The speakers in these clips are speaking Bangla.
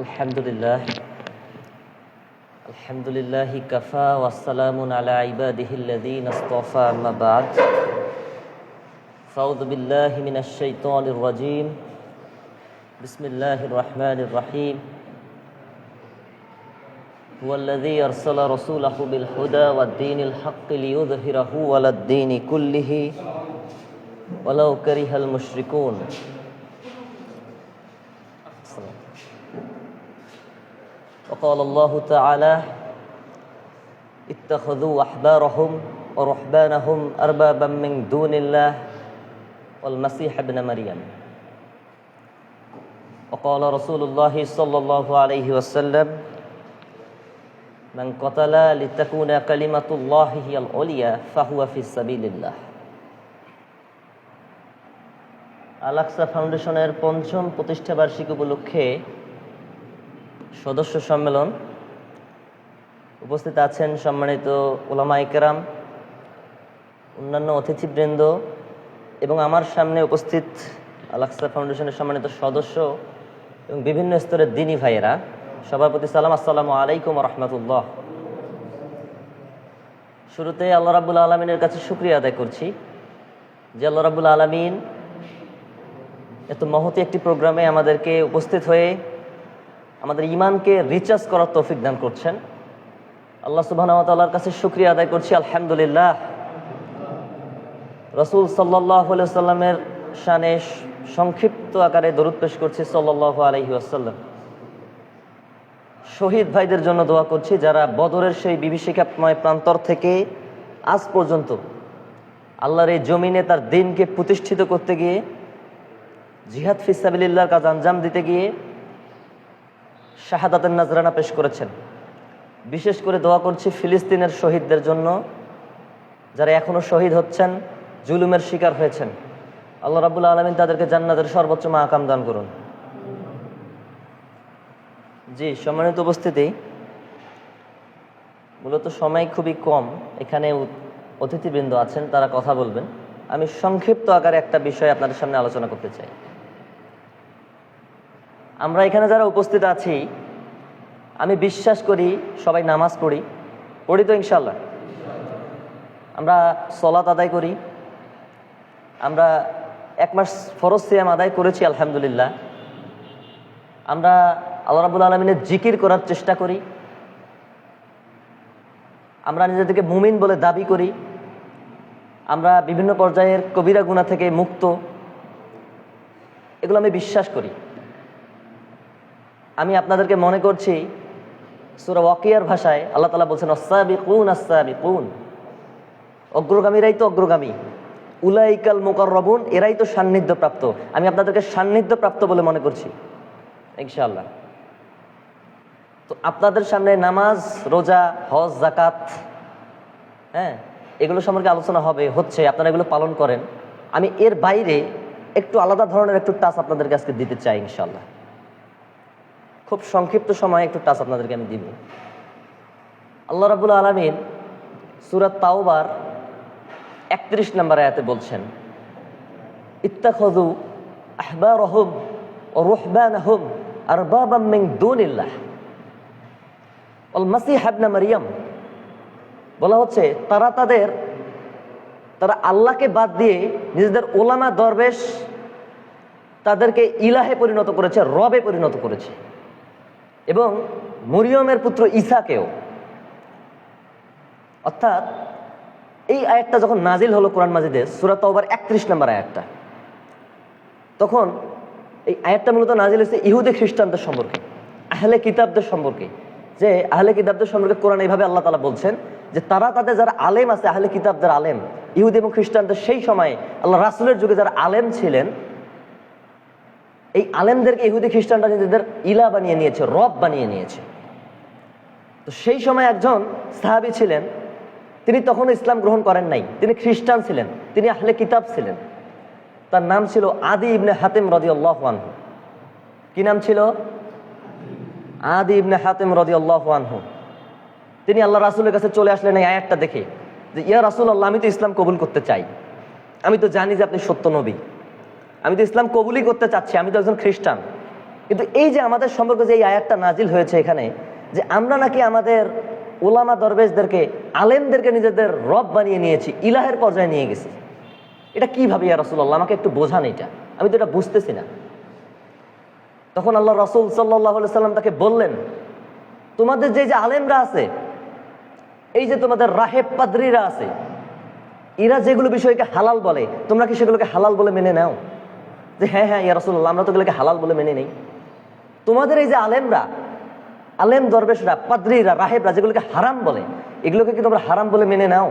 الحمد لله. الحمد لله كفى والسلام على عباده الذين اصطفى أما بعد. فأعوذ بالله من الشيطان الرجيم. بسم الله الرحمن الرحيم. هو الذي أرسل رسوله بالهدى والدين الحق ليظهره على الدين كله. ولو كره المشركون. وقال الله تعالى اتخذوا أحبارهم ورهبانهم أربابا من دون الله والمسيح ابن مريم وقال رسول الله صلى الله عليه وسلم من قتل لتكون كلمة الله هي العليا فهو في سبيل الله আলাক্সা ফাউন্ডেশনের পঞ্চম প্রতিষ্ঠা বার্ষিকী উপলক্ষে সদস্য সম্মেলন। উপস্থিত আছেন সম্মানিত ওলামা ইকরাম, অন্যান্য অতিথিবৃন্দ এবং আমার সামনে উপস্থিত আলাক্সা ফাউন্ডেশনের সম্মানিত সদস্য এবং বিভিন্ন স্তরের দিনী ভাইয়েরা। সবার প্রতি সালাম, আসসালামু আলাইকুম রহমতুল্লাহ। শুরুতে আল্লাহ রাবুল আলমিনের কাছে শুক্রিয়া আদায় করছি যে আল্লাহ রাবুল আলমিন এত মহতি একটি প্রোগ্রামে আমাদেরকে উপস্থিত হয়ে আমাদের ইমানকে রিচার্জ করার তৌফিক দান করছেন। আল্লাহ সুবাহর কাছে শুক্রিয়া আদায় করছি, আলহামদুলিল্লাহ। রসুল সাল্লাহ সাল্লামের শানে সংক্ষিপ্ত আকারে দরুদ পেশ করছি সাল্লাহ আলহি শহীদ ভাইদের জন্য দোয়া করছি, যারা বদরের সেই বিভীষিকাময় প্রান্তর থেকে আজ পর্যন্ত আল্লাহর এই জমিনে তার দিনকে প্রতিষ্ঠিত করতে গিয়ে, জিহাদ ফিসাবিল্লার কাজ আঞ্জাম দিতে গিয়ে শাহাদাতের নাজরানা পেশ করেছেন। বিশেষ করে দোয়া করছি ফিলিস্তিনের শহীদদের জন্য, যারা এখনও শহীদ হচ্ছেন, জুলুমের শিকার হয়েছেন। আল্লাহ রাবুল আলমিন তাদেরকে জান্নাতের সর্বোচ্চ মাকাম দান করুন। জি, সম্মানিত উপস্থিতি, মূলত সময় খুবই কম, এখানে অতিথিবৃন্দ আছেন, তারা কথা বলবেন। আমি সংক্ষিপ্ত আকারে একটা বিষয় আপনাদের সামনে আলোচনা করতে চাই। আমরা এখানে যারা উপস্থিত আছি, আমি বিশ্বাস করি, সবাই নামাজ পড়ি। পড়ি তো ইনশাল্লাহ আমরা সলাত আদায় করি। আমরা এক মাস ফরজ সিয়াম আদায় করেছি, আলহামদুলিল্লাহ। আমরা আল্লাহ রাবুল আলমিনের জিকির করার চেষ্টা করি। আমরা নিজেদেরকে মুমিন বলে দাবি করি। আমরা বিভিন্ন পর্যায়ের কবিরা গুণা থেকে মুক্ত। এগুলো আমি বিশ্বাস করি। আমি আপনাদেরকে মনে করছি, সুরা ওয়াকিয়ার ভাষায় আল্লাহ তালা বলছেন অসাবি কুন আসাবি কুন অগ্রগামীরাই তো অগ্রগামী। উলাইকাল মোকর রবুন এরাই তো সান্নিধ্য প্রাপ্ত আমি আপনাদেরকে সান্নিধ্য প্রাপ্ত বলে মনে করছি, ইনশাআল্লাহ। তো আপনাদের সামনে নামাজ, রোজা, হজ জাকাত হ্যাঁ এগুলো সম্পর্কে আলোচনা হবে, হচ্ছে, আপনারা এগুলো পালন করেন। আমি এর বাইরে একটু আলাদা ধরনের একটু টাচ আপনাদেরকে আজকে দিতে চাই ইনশাল্লাহ খুব সংক্ষিপ্ত সময়ে একটু টাচ আপনাদেরকে আমি দিব। আল্লাহ রাবুল আলমিন সুরাত তাওবার একত্রিশ নম্বর আয়াতে বলছেন ইত্তাখদু আহবা রহম ও রুহবান আহম আর বাবামিং দুনিল্লাহ। অল মাসি হাবনা মারিয়াম বলা হচ্ছে, তারা তাদের, তারা আল্লাহকে বাদ দিয়ে নিজেদের ওলামা দরবেশ তাদেরকে ইলাহে পরিণত করেছে, রবে পরিণত করেছে। এবং মরিয়মের পুত্র ইসাকেও। অর্থাৎ এই আয়াতটা যখন নাজিল হলো কোরআন মাজিদের সুরাত ওবার একত্রিশ নম্বর আয়াতটা, তখন এই আয়াতটা মূলত নাজিল হয়েছে ইহুদি খ্রিস্টানদের সম্পর্কে, আহলে কিতাবদের সম্পর্কে, যে আহলে কিতাবদের সম্পর্কে কোরআন এইভাবে আল্লাহ তালা বলছেন যে তারা তাদের যারা আলেম আছে, আহলে কিতাবদের আলেম, ইহুদি এবং খ্রিস্টানদের সেই সময় আল্লাহ রাসুলের যুগে যারা আলেম ছিলেন এই আলেমদেরকে ইহুদি খ্রিস্টানরা নিজেদের ইলা বানিয়ে নিয়েছে, রব বানিয়ে নিয়েছে। তো সেই সময় একজন সাহাবি ছিলেন, তিনি তখন ইসলাম গ্রহণ করেন নাই। তিনি খ্রিস্টান ছিলেন, তিনি আহলে কিতাব ছিলেন। তার নাম ছিল আদি ইবনে হাতিম রদি আল্লাহানহু কি নাম ছিল? আদি ইবনে হাতিম রদি আল্লাহানহু তিনি আল্লাহ রাসুলের কাছে চলে আসলেন এই আয়াতটা দেখে যে, ইয়া রাসুল আল্লাহ আমি তো ইসলাম কবুল করতে চাই। আমি তো জানি যে আপনি সত্য নবী। আমি তো ইসলাম কবুলই করতে চাচ্ছি, আমি তো একজন খ্রিস্টান। কিন্তু এই যে আমাদের সম্পর্কে যে এই আয়াতটা নাজিল হয়েছে এখানে, যে আমরা নাকি আমাদের ওলামা দরবেশদেরকে, আলেমদেরকে নিজেদের রব বানিয়ে নিয়েছি, ইলাহের পর্যায়ে নিয়ে গেছি। এটা কীভাবে ইয়া রসুল্লাহ আমাকে একটু বোঝান এটা। আমি তো এটা বুঝতেছি না। তখন আল্লাহ রসুল সাল্লাহ সাল্লাম তাকে বললেন, তোমাদের যে যে আলেমরা আছে, এই যে তোমাদের রাহেব পাদ্রীরা আছে, এরা যেগুলো বিষয়কে হালাল বলে, তোমরা কি সেগুলোকে হালাল বলে মেনে নাও? যে হ্যাঁ হ্যাঁ ইয়া রসুল্লাহ আমরা তো এগুলোকে হালাল বলে মেনে নেই। তোমাদের এই যে আলেমরা, আলেম দরবেশরা, পাদ্রীরা, রাহেবরা যেগুলোকে হারাম বলে, এগুলোকে কি তোমরা হারাম বলে মেনে নাও?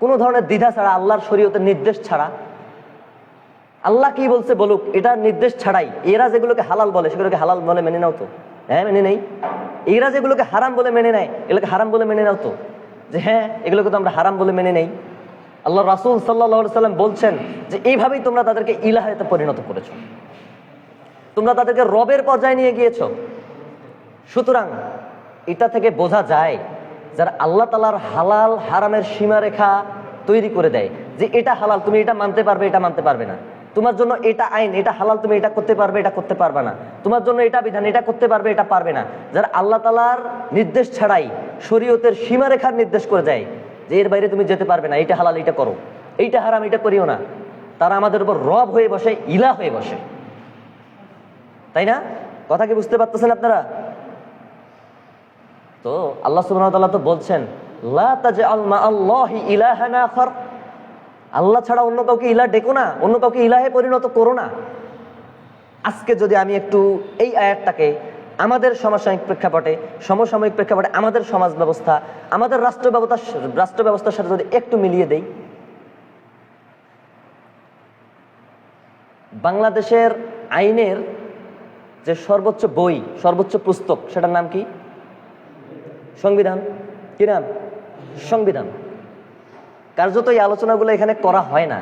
কোনো ধরনের দ্বিধা ছাড়া, আল্লাহর শরীয়তের নির্দেশ ছাড়া। আল্লাহ কি বলছে বলুক এটা নির্দেশ ছাড়াই এরা যেগুলোকে হালাল বলে, সেগুলোকে হালাল বলে মেনে নাও তো। হ্যাঁ মেনে নেই। এরা যেগুলোকে হারাম বলে মেনে নেয়, এগুলোকে হারাম বলে মেনে নাও তো। যে হ্যাঁ এগুলোকে তো আমরা হারাম বলে মেনে নেই। আল্লাহ রাসুল সাল্লাহ সাল্লাম বলছেন যে, এইভাবেই তোমরা তাদেরকে ইলাহায়তে পরিণত করেছ। তোমরা তাদেরকে রবের পর্যায়ে নিয়ে গিয়েছ। সুতরাং এটা থেকে বোঝা যায় যারা আল্লাহ তালার হালাল হারামের সীমারেখা তৈরি করে দেয়, যে এটা হালাল, তুমি এটা মানতে পারবে, এটা মানতে পারবে না। তোমার জন্য এটা আইন, এটা হালাল, তুমি এটা করতে পারবে, এটা করতে পারবে না। তোমার জন্য এটা বিধান, এটা করতে পারবে, এটা পারবে না। যারা আল্লাহ তালার নির্দেশ ছাড়াই শরীয়তের সীমারেখার নির্দেশ করে দেয় যে এর বাইরে তুমি যেতে পারবে না এটা হালাল এটা করো। এইটা হারাম এটা করিও না। তারা আমাদের উপর রব হয়ে বসে, ইলা হয়ে বসে। তাই না? কথা কি বুঝতে পারতেছেন আপনারা? তো আল্লাহ সুবহানাহু তো বলছেন আল্লাহ ছাড়া অন্য কাউকে ইলা ডেকো না, অন্য কাউকে ইলাহে পরিণত করো না। আজকে যদি আমি একটু এই আয়াতটাকে আমাদের সমসাময়িক প্রেক্ষাপটে সমসাময়িক প্রেক্ষাপটে আমাদের সমাজ ব্যবস্থা আমাদের রাষ্ট্র ব্যবস্থা রাষ্ট্র ব্যবস্থার সাথে যদি একটু মিলিয়ে দেই, বাংলাদেশের আইনের যে সর্বোচ্চ বই, সর্বোচ্চ পুস্তক, সেটার নাম কি? সংবিধান। কি নাম? সংবিধান। কার্যত এই আলোচনাগুলো এখানে করা হয় না।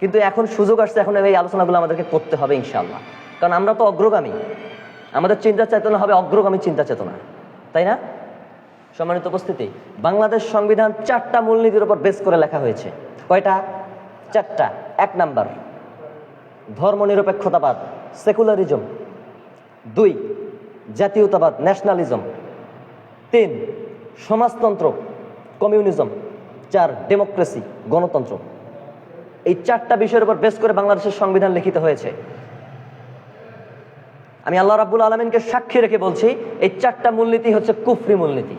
কিন্তু এখন সুযোগ আসছে, এখন এই আলোচনাগুলো আমাদেরকে করতে হবে ইনশাল্লাহ কারণ আমরা তো অগ্রগামী। আমাদের চিন্তা চেতনা হবে অগ্রগামী চিন্তা চেতনা, তাই না? সম্মানিত উপস্থিতি, বাংলাদেশ সংবিধান চারটা মূলনীতির উপর বেস করে লেখা হয়েছে। কয়টা? চারটা। এক নাম্বার, ধর্মনিরপেক্ষতাবাদ সেকুলারিজম দুই, জাতীয়তাবাদ ন্যাশনালিজম তিন, সমাজতন্ত্র কমিউনিজম চার ডেমোক্রেসি গণতন্ত্র। এই চারটা বিষয়ের উপর বেস করে বাংলাদেশের সংবিধান লিখিত হয়েছে। আমি আল্লাহ রাব্বুল আলমিনকে সাক্ষী রেখে বলছি, এই চারটা মূলনীতি হচ্ছে কুফরি মূলনীতি।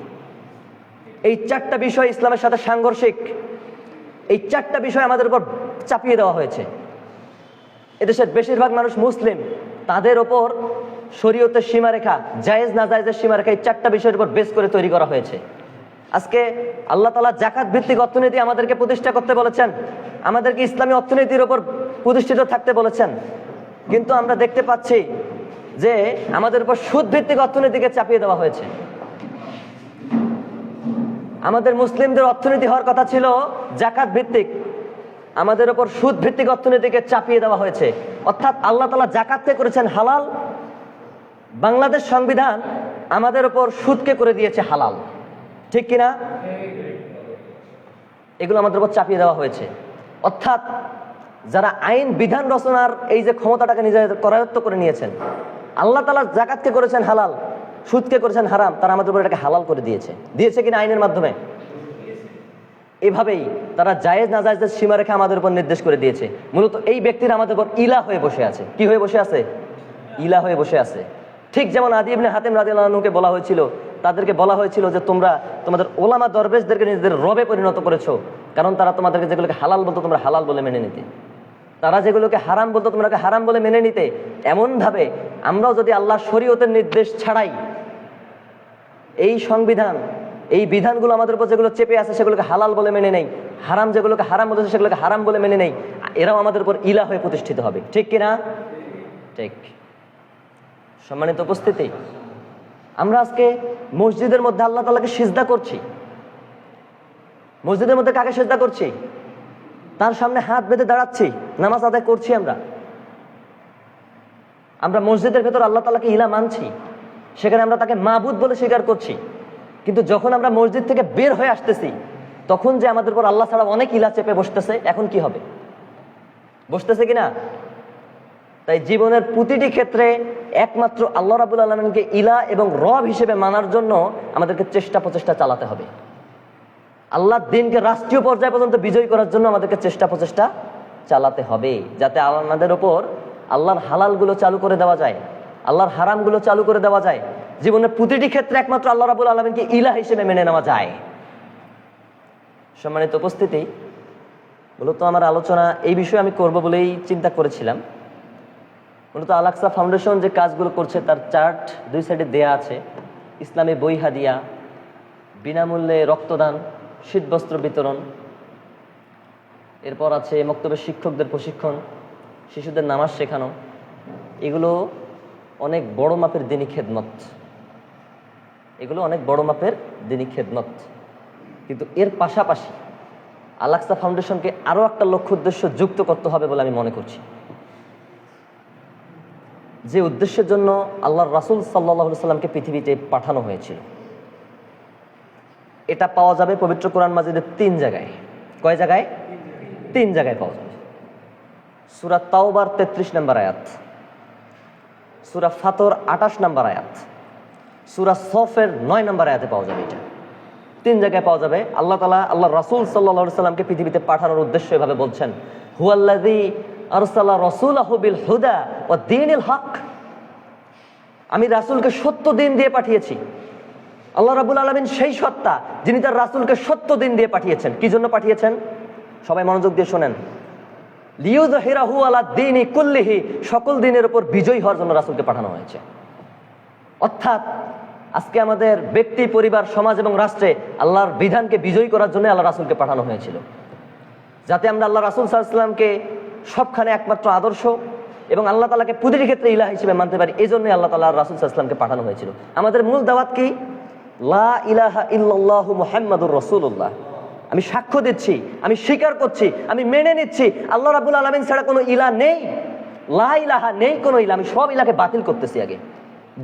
এই চারটা বিষয় ইসলামের সাথে সাংঘর্ষিক। এই চারটা বিষয় আমাদের উপর চাপিয়ে দেওয়া হয়েছে। এদেশের বেশিরভাগ মানুষ মুসলিম। তাদের ওপর শরীয়তের সীমারেখা, জায়েজ না জায়েজের সীমারেখা, এই চারটা বিষয়ের উপর বেস করে তৈরি করা হয়েছে। আজকে আল্লাহ তালা জাকাত ভিত্তিক অর্থনীতি আমাদেরকে প্রতিষ্ঠা করতে বলেছেন। আমাদেরকে ইসলামী অর্থনীতির ওপর প্রতিষ্ঠিত থাকতে বলেছেন। কিন্তু আমরা দেখতে পাচ্ছি যে আমাদের উপর সুদ ভিত্তিক অর্থনীতিকে চাপিয়ে দেওয়া হয়েছে। আমাদের মুসলিমদের অর্থনীতি হওয়ার কথা ছিল জাকাত ভিত্তিক। আমাদের উপর সুদ ভিত্তিক অর্থনীতিকে চাপিয়ে দেওয়া হয়েছে। অর্থাৎ আল্লাহ তালা জাকাতকে করেছেন হালাল। বাংলাদেশ সংবিধান আমাদের উপর সুদকে করে দিয়েছে হালাল। ঠিক কিনা এগুলো আমাদের উপর চাপিয়ে দেওয়া হয়েছে। অর্থাৎ যারা আইন বিধান রচনার এই যে ক্ষমতাটাকে নিজেদের করায়ত্ত করে নিয়েছেন আল্লাহ তালা জাকাতকে করেছেন হালাল, সুদকে করেছেন হারাম, তারা আমাদের উপর এটাকে হালাল করে দিয়েছে। দিয়েছে কিনা আইনের মাধ্যমে? এভাবেই তারা জায়েজ না জায়েজের সীমারেখা আমাদের উপর নির্দেশ করে দিয়েছে। মূলত এই ব্যক্তির আমাদের উপর ইলা হয়ে বসে আছে। কি হয়ে বসে আছে? ইলা হয়ে বসে আছে। ঠিক যেমন আদি ইবনে হাতেম রাদিয়াল্লাহুকে বলা হয়েছিল, তাদেরকে বলা হয়েছিল যে তোমরা তোমাদের ওলামা দরবেশদেরকে নিজেদের রবে পরিণত করেছ, কারণ তারা তোমাদেরকে যেগুলোকে হালাল বলতো তোমরা হালাল বলে মেনে নিতে। তারা যেগুলোকে হারাম বলতো তোমরা হারাম বলে মেনে নিতে। এমনভাবে আমরাও যদি আল্লাহ শরীয়তের নির্দেশ ছাড়াই, এই সংবিধান, এই বিধানগুলো আমাদের উপর যেগুলো চেপে আছে, সেগুলোকে হালাল বলে মেনে নেই, হারাম যেগুলোকে হারাম বলেছে, সেগুলোকে হারাম বলে মেনে নেই, এরাও আমাদের উপর ইলা হয়ে প্রতিষ্ঠিত হবে। ঠিক কিনা? ঠিক। সম্মানিত উপস্থিতি, আমরা আজকে মসজিদের মধ্যে আল্লাহ তালাকে সিজদা করছি। মসজিদের মধ্যে কাকে সেজদা করছি? তার সামনে হাত বেঁধে দাঁড়াচ্ছি, নামাজ আদায় করছি আমরা। আমরা মসজিদের ভেতর আল্লাহ তালাকে ইলা মানছি, সেখানে আমরা তাকে মাবুদ বলে স্বীকার করছি। কিন্তু যখন আমরা মসজিদ থেকে বের হয়ে আসতেছি, তখন যে আমাদের উপর আল্লাহ ছাড়া অনেক ইলা চেপে বসতেছে, এখন কি হবে? বসতেছে কিনা? তাই জীবনের প্রতিটি ক্ষেত্রে একমাত্র আল্লাহ রাবুল আলমিনকে ইলা এবং রব হিসেবে মানার জন্য আমাদেরকে চেষ্টা প্রচেষ্টা চালাতে হবে। আল্লাহর দিনকে রাষ্ট্রীয় পর্যায় পর্যন্ত বিজয় করার জন্য আমাদেরকে চেষ্টা প্রচেষ্টা চালাতে হবে, যাতে আমাদের ওপর আল্লাহর হালালগুলো চালু করে দেওয়া যায়, আল্লাহর হারামগুলো চালু করে দেওয়া যায়। জীবনের প্রতিটি ক্ষেত্রে একমাত্র আল্লাহ রাবুল আলমিনকে ইলা হিসেবে মেনে নেওয়া যায়। সম্মানিত উপস্থিতি, মূলত আমার আলোচনা এই বিষয়ে আমি করব বলেই চিন্তা করেছিলাম। মূলত আলাক্সা ফাউন্ডেশন যে কাজগুলো করছে, তার চার্ট দুই সাইডে দেয়া আছে। ইসলামী বই হাদিয়া, বিনামূল্যে রক্তদান শীতবস্ত্র বিতরণ। এরপর আছে মক্তবের শিক্ষকদের প্রশিক্ষণ, শিশুদের নামাজ শেখানো। এগুলো অনেক বড় মাপের দিনী খেদমত। এগুলো অনেক বড় মাপের দিনী খেদমত। কিন্তু এর পাশাপাশি আলাক্সা ফাউন্ডেশনকে আরও একটা লক্ষ্য উদ্দেশ্য যুক্ত করতে হবে বলে আমি মনে করছি। যে উদ্দেশ্যের জন্য আল্লাহর রাসুল সাল্লাহ সাল্লামকে পৃথিবীতে পাঠানো হয়েছিল। এটা পাওয়া যাবে পবিত্র কোরআন মাজিদের তিন জায়গায়। কয় জায়গায়? তিন জায়গায় পাওয়া যাবে। সুরা তাওবার তেত্রিশ নম্বর আয়াত। সুরা ফাতর আঠাশ নম্বর আয়াত। সুরা সফের নয় নম্বর আয়াতে পাওয়া যাবে এটা। তিন জায়গায় পাওয়া যাবে। আল্লাহ তালা আল্লাহ রাসুল সাল্লা সাল্লামকে পৃথিবীতে পাঠানোর উদ্দেশ্য এভাবে বলছেন হুয়াল্লাদি আরসাল্লাহ রসুল আহবিল হুদা ও দিনিল হক। আমি রাসুলকে সত্য দিন দিয়ে পাঠিয়েছি। আল্লাহ রাবুল আলমিন সেই সত্তা যিনি তার রাসুলকে সত্য দিন দিয়ে পাঠিয়েছেন। কি জন্য পাঠিয়েছেন? সবাই মনোযোগ দিয়ে শোনেন। লিউজহিরাহু আলা দিনই কুল্লিহি, সকল দিনের উপর বিজয়ী হওয়ার জন্য রাসুলকে পাঠানো হয়েছে। অর্থাৎ আজকে আমাদের ব্যক্তি, পরিবার, সমাজ এবং রাষ্ট্রে আল্লাহর বিধানকে বিজয়ী করার জন্য আল্লাহ রাসুলকে পাঠানো হয়েছিল। যাতে আমরা আল্লাহ রাসুল সাল্লামকে সবখানে একমাত্র আদর্শ এবং আল্লাহ তালাকে প্রতিটি ক্ষেত্রে ইলাহ হিসেবে মানতে পারি এই জন্যই আল্লাহ তাল্লাহ রাসুল সাল্লামকে পাঠানো হয়েছিল। আমাদের মূল দাওয়াত কি? আমি সাক্ষ্য দিচ্ছি, আমি স্বীকার করছি, আমি মেনে নিচ্ছি, আল্লাহ রাবুল আলমিন ছাড়া কোনো ইলা নেই। লা ইলাহা নেই কোনো ইলা, আমি সব ইলাকে বাতিল করতেছি আগে।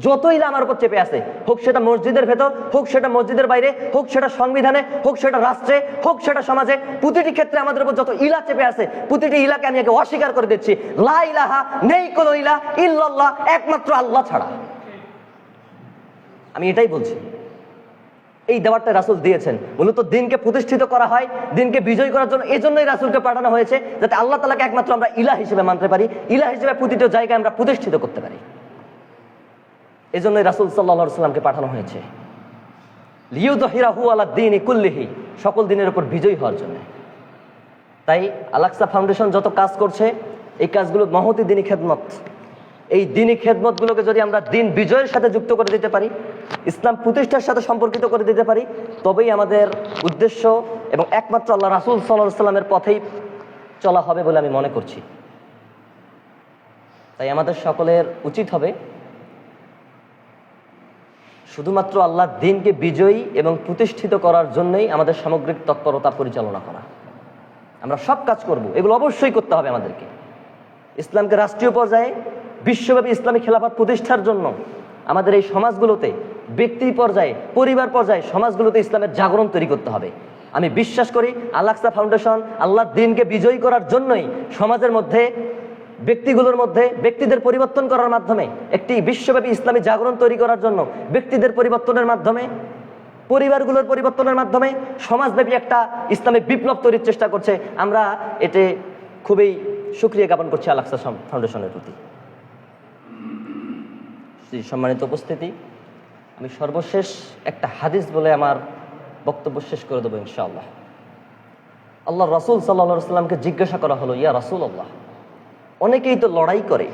যত ইলা আমার উপর চেপে আছে, হোক সেটা মসজিদের ভেতর, হোক সেটা মসজিদের বাইরে, হোক সেটা সংবিধানে, হোক সেটা রাষ্ট্রে, হোক সেটা সমাজে, প্রতিটি ক্ষেত্রে আমাদের উপর যত ইলা চেপে আছে, প্রতিটি ইলাকে আমি আগে অস্বীকার করে দিচ্ছি। লা ইলাহা নেই কোনো ইলা ইল্লাল্লাহ, একমাত্র আল্লাহ ছাড়া। আমি এটাই বলছি। এই দেওয়ারটা রাসুল দিয়েছেন। মূলত দিনকে প্রতিষ্ঠিত করা হয়, দিনকে বিজয় করার জন্য এই জন্যই রাসুলকে পাঠানো হয়েছে, যাতে আল্লাহ তালাকে একমাত্র আমরা ইলা হিসেবে মানতে পারি ইলা হিসেবে প্রতিটি জায়গায় আমরা প্রতিষ্ঠিত করতে পারি। এই জন্যই রাসুল সাল্লা সাল্লামকে পাঠানো হয়েছে। লিউদহিরাহু আলা দিন কুল্লিহি, সকল দিনের উপর বিজয়ী হওয়ার জন্য। তাই আলাক্সা ফাউন্ডেশন যত কাজ করছে, এই কাজগুলো মহতি দিনী খেদমত। এই দিনী খেদমতগুলোকে যদি আমরা দিন বিজয়ের সাথে যুক্ত করে দিতে পারি ইসলাম প্রতিষ্ঠার সাথে সম্পর্কিত করে দিতে পারি, তবেই আমাদের উদ্দেশ্য এবং একমাত্র আল্লাহ রাসুল সাল্লাহ সাল্লামের পথেই চলা হবে বলে আমি মনে করছি। তাই আমাদের সকলের উচিত হবে শুধুমাত্র আল্লাহর দিনকে বিজয়ী এবং প্রতিষ্ঠিত করার জন্যই আমাদের সামগ্রিক তৎপরতা পরিচালনা করা। আমরা সব কাজ করব, এগুলো অবশ্যই করতে হবে আমাদেরকে। ইসলামকে রাষ্ট্রীয় পর্যায়ে, বিশ্বব্যাপী ইসলামী খেলাফত প্রতিষ্ঠার জন্য আমাদের এই সমাজগুলোতে ব্যক্তি পর্যায়ে, পরিবার পর্যায়ে সমাজগুলোতে ইসলামের জাগরণ তৈরি করতে হবে। আমি বিশ্বাস করি আল্লাহসা ফাউন্ডেশন আল্লাহ দিনকে বিজয়ী করার জন্যই সমাজের মধ্যে, ব্যক্তিগুলোর মধ্যে ব্যক্তিদের পরিবর্তন করার মাধ্যমে, একটি বিশ্বব্যাপী ইসলামী জাগরণ তৈরি করার জন্য ব্যক্তিদের পরিবর্তনের মাধ্যমে, পরিবারগুলোর পরিবর্তনের মাধ্যমে সমাজব্যাপী একটা ইসলামী বিপ্লব তৈরির চেষ্টা করছে। আমরা এতে খুবই সুক্রিয়া জ্ঞাপন করছি আলাক্সা ফাউন্ডেশনের প্রতি। সম্মানিত উপস্থিতি। আমি সর্বশেষ একটা হাদিস বলে আমার বক্তব্য শেষ করে দেবো ইনশাআল্লাহ। আল্লাহ রাসুল সাল্লা সাল্লামকে জিজ্ঞাসা করা হলো, ইয়া রাসুল আল্লাহ অনেকেই তো লড়াই করে,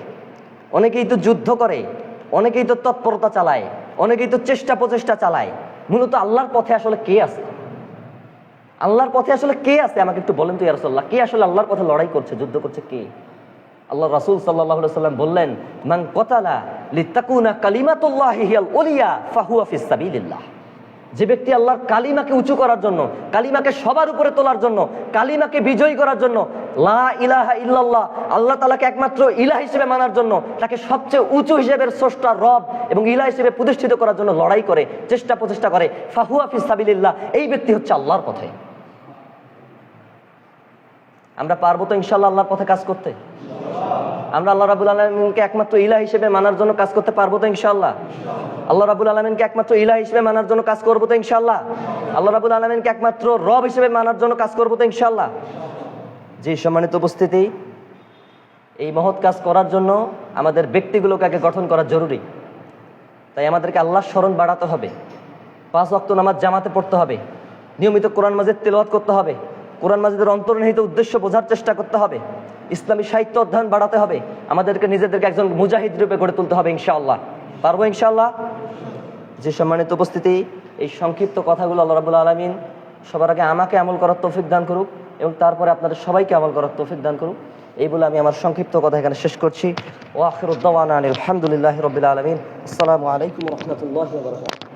অনেকেই তো যুদ্ধ করে, অনেকেই তো তৎপরতা চালায়, অনেকেই তো চেষ্টা প্রচেষ্টা চালায়, মূলত আল্লাহর পথে আসলে কে আছে? আল্লাহর পথে আসলে কে আছে? আমাকে একটু বলেন তো ইয়ারসল্লাহ কে আসলে আল্লাহর পথে লড়াই করছে, যুদ্ধ করছে কে? আল্লাহ রাসুল সাল্লাহ সাল্লাম বললেন, মান কতালা লিতাকুনা কালিমাতুল্লাহি ওলিয়া ফাহুয়া ফিস যে ব্যক্তি আল্লাহর কালিমাকে উঁচু করার জন্য, কালিমাকে সবার উপরে তোলার জন্য, কালিমাকে বিজয়ী করার জন্য, লা ইলাহা ইল্লাল্লাহ, আল্লাহ তালাকে একমাত্র ইলাহ হিসেবে মানার জন্য, তাকে সবচেয়ে উঁচু হিসেবে স্রষ্টা রব এবং ইলাহ হিসেবে প্রতিষ্ঠিত করার জন্য লড়াই করে, চেষ্টা প্রচেষ্টা করে, ফাহুয়া ফিস সাবিলিল্লাহ, এই ব্যক্তি হচ্ছে আল্লাহর পথে। আমরা পারব তো ইনশাল্লাহ আল্লাহর পথে কাজ করতে? আমরা আল্লাহ রাবুল আলমিনকে একমাত্র ইলা হিসেবে মানার জন্য কাজ করতে পারব তো ইনশাল্লাহ আল্লাহ রাবুল আলমিনকে একমাত্র ইলা হিসেবে মানার জন্য কাজ করব তো ইনশাল্লাহ আল্লাহ রাবুল আলমিনকে একমাত্র রব হিসেবে মানার জন্য কাজ করব তো ইনশাল্লাহ যে সম্মানিত উপস্থিতি, এই মহৎ কাজ করার জন্য আমাদের ব্যক্তিগুলোকে আগে গঠন করা জরুরি। তাই আমাদেরকে আল্লাহর স্মরণ বাড়াতে হবে। পাঁচ অক্ত নামাজ জামাতে পড়তে হবে। নিয়মিত কোরআন মাজিদ তেলাওয়াত করতে হবে। কোরআন মাজিদের অন্তর্নিহিত উদ্দেশ্য বোঝার চেষ্টা করতে হবে। ইসলামী সাহিত্য অধ্যয়ন বাড়াতে হবে। আমাদেরকে নিজেদেরকে একজন মুজাহিদ রূপে গড়ে তুলতে হবে ইনশাআল্লাহ। পারব ইনশাআল্লাহ? যে সম্মানিত উপস্থিতি, এই সংক্ষিপ্ত কথাগুলো আল্লাহ রাবুল আলমিন সবার আগে আমাকে আমল করার তৌফিক দান করুক এবং তারপরে আপনাদের সবাইকে আমল করার তৌফিক দান করুক। এই বলে আমি আমার সংক্ষিপ্ত কথা এখানে শেষ করছি। ও আখিরুদ্দান আলহামদুলিল্লাহ রবিল আলমিন। আসসালামু আলাইকুম রহমতুল্লাহ